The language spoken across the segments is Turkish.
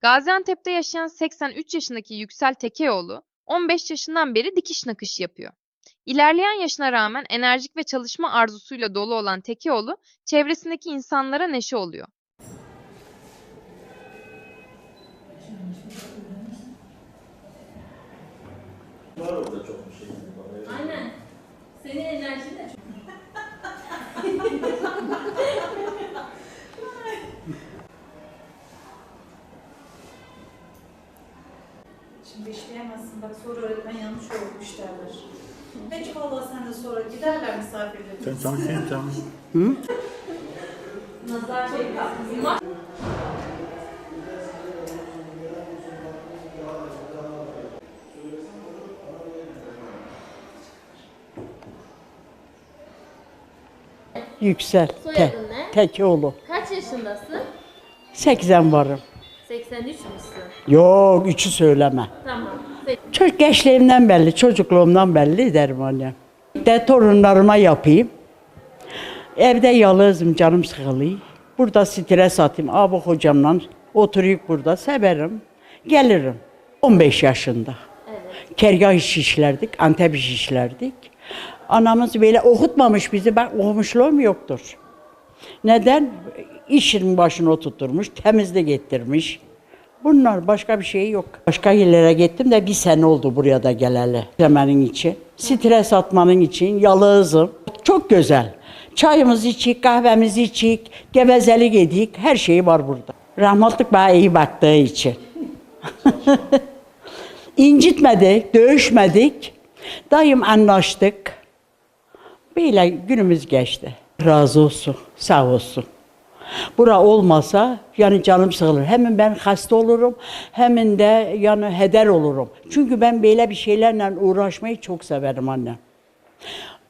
Gaziantep'te yaşayan 83 yaşındaki Yüksel Tekeoğlu, 15 yaşından beri dikiş nakış yapıyor. İlerleyen yaşına rağmen enerjik ve çalışma arzusuyla dolu olan Tekeoğlu, çevresindeki insanlara neşe oluyor. Aynen. Senin enerjin de çok. Şimdi işleyemezsin. Bak sonra öğretmen yanlış olmuş derler. Hiç vallahi sen de sonra giderler misafirlerimiz. Sen tanışayım tamam. Nazar şey kalktı. Yüksel. Te, Soyadın ne? Tekoğlu. Kaç yaşındasın? 80 varım. 83 müsün? Yok üçü söyleme. Tamam. Çocuk gençliğimden belli, çocukluğumdan belli derim annem. De torunlarıma yapayım. Evde yalnızım, canım sıkılıyor. Burada stres atayım. Abi hocamla oturuyup burada severim. Gelirim. 15 yaşında. Evet. Kergah iş işlerdik, Antep iş işlerdik. Anamız böyle okutmamış bizi, ben okumuşluğum yoktur. Neden? İşin başına oturtmuş, temizlik ettirmiş. Bunlar başka bir şey yok. Başka yerlere gittim de bir sene oldu buraya da geleli. Demenin için. Stres atmanın için yalığızım. Çok güzel. Çayımızı içik, kahvemizi içik, gevezelik edik. Her şeyi var burada. Rahmetlik bana iyi baktığı için. İncitmedik, dövüşmedik. Dayım anlaştık. Böyle günümüz geçti. Razı olsun, sağ olsun. Bura olmasa yani canım sıkılır. Hemen ben hasta olurum, hemen de yani heder olurum. Çünkü ben böyle bir şeylerle uğraşmayı çok severim anne.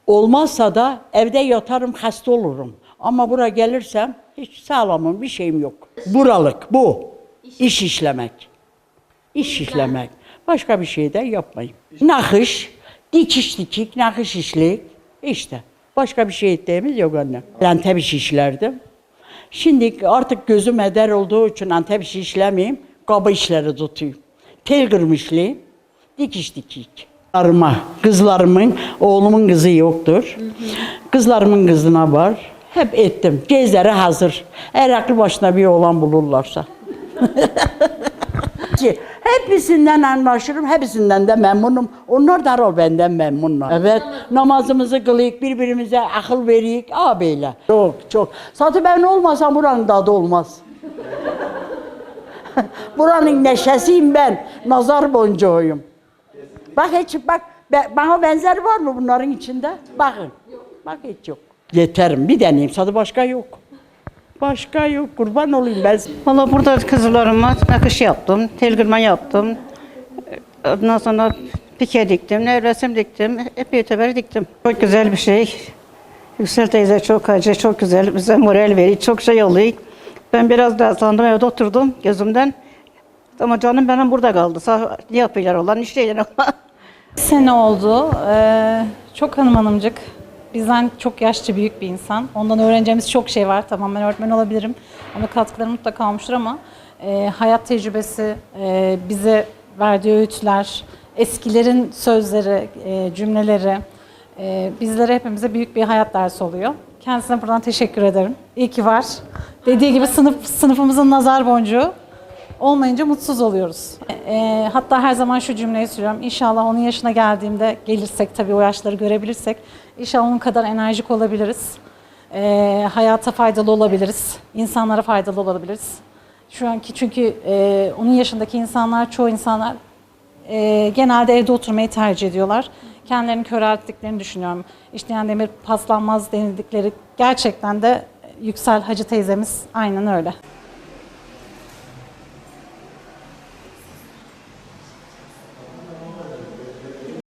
Olmazsa da evde yatarım, hasta olurum. Ama buraya gelirsem hiç sağlamım, bir şeyim yok. Buralık bu. İş işlemek. İş işlemek. Başka bir şey de yapmayayım. Nakış, dikiş dikik, nakış işlik. işte. Başka bir şey ettiğimiz yok anne. Ben işi işlerdim. Şimdi artık gözüm eder olduğu için Antep işi işlemeyeyim. Kaba işleri tutayım. Tel kırmışlıyım. Dikiş dikik. Kızlarıma, kızlarımın, oğlumun kızı yoktur. Kızlarımın kızına var. Hep ettim. Gezleri hazır. Eğer aklı başına bir oğlan bulurlarsa. ki hepsinden anlaşırım, hepsinden de memnunum. Onlar da o benden memnunlar. Evet, namazımızı kılayık, birbirimize akıl veriyik, ağabeyle. Çok, çok. Zaten ben olmasam buranın tadı olmaz. buranın neşesiyim ben, nazar boncuğuyum. Bak hiç, bak bana benzer var mı bunların içinde? Bakın, bak hiç yok. Yeterim, bir deneyeyim, sadı başka yok. Başka yok, kurban olayım ben. Valla burada kızlarıma nakış yaptım, telgirman yaptım. Ondan sonra pike diktim, resim diktim, epey teber diktim. Çok güzel bir şey. Yüksel teyze çok acı, çok güzel, bize moral veriyor, çok şey oluyor. Ben biraz daha sandım evde oturdum gözümden. Ama canım benim burada kaldı. Sağ, ne yapıyorlar olan, işleyler ama. sene oldu. Ee, çok hanım hanımcık. Bizden çok yaşça büyük bir insan. Ondan öğreneceğimiz çok şey var. Tamam ben öğretmen olabilirim. Ama katkıları mutlaka olmuştur ama e, hayat tecrübesi, e, bize verdiği öğütler, eskilerin sözleri, e, cümleleri e, bizlere hepimize büyük bir hayat dersi oluyor. Kendisine buradan teşekkür ederim. İyi ki var. Dediği gibi sınıf sınıfımızın nazar boncuğu olmayınca mutsuz oluyoruz. E, hatta her zaman şu cümleyi söylüyorum. İnşallah onun yaşına geldiğimde gelirsek tabii o yaşları görebilirsek inşallah onun kadar enerjik olabiliriz. E, hayata faydalı olabiliriz. insanlara faydalı olabiliriz. Şu anki çünkü e, onun yaşındaki insanlar, çoğu insanlar e, genelde evde oturmayı tercih ediyorlar. Kendilerini körelttiklerini düşünüyorum. İşleyen demir paslanmaz denildikleri gerçekten de Yüksel Hacı teyzemiz aynen öyle.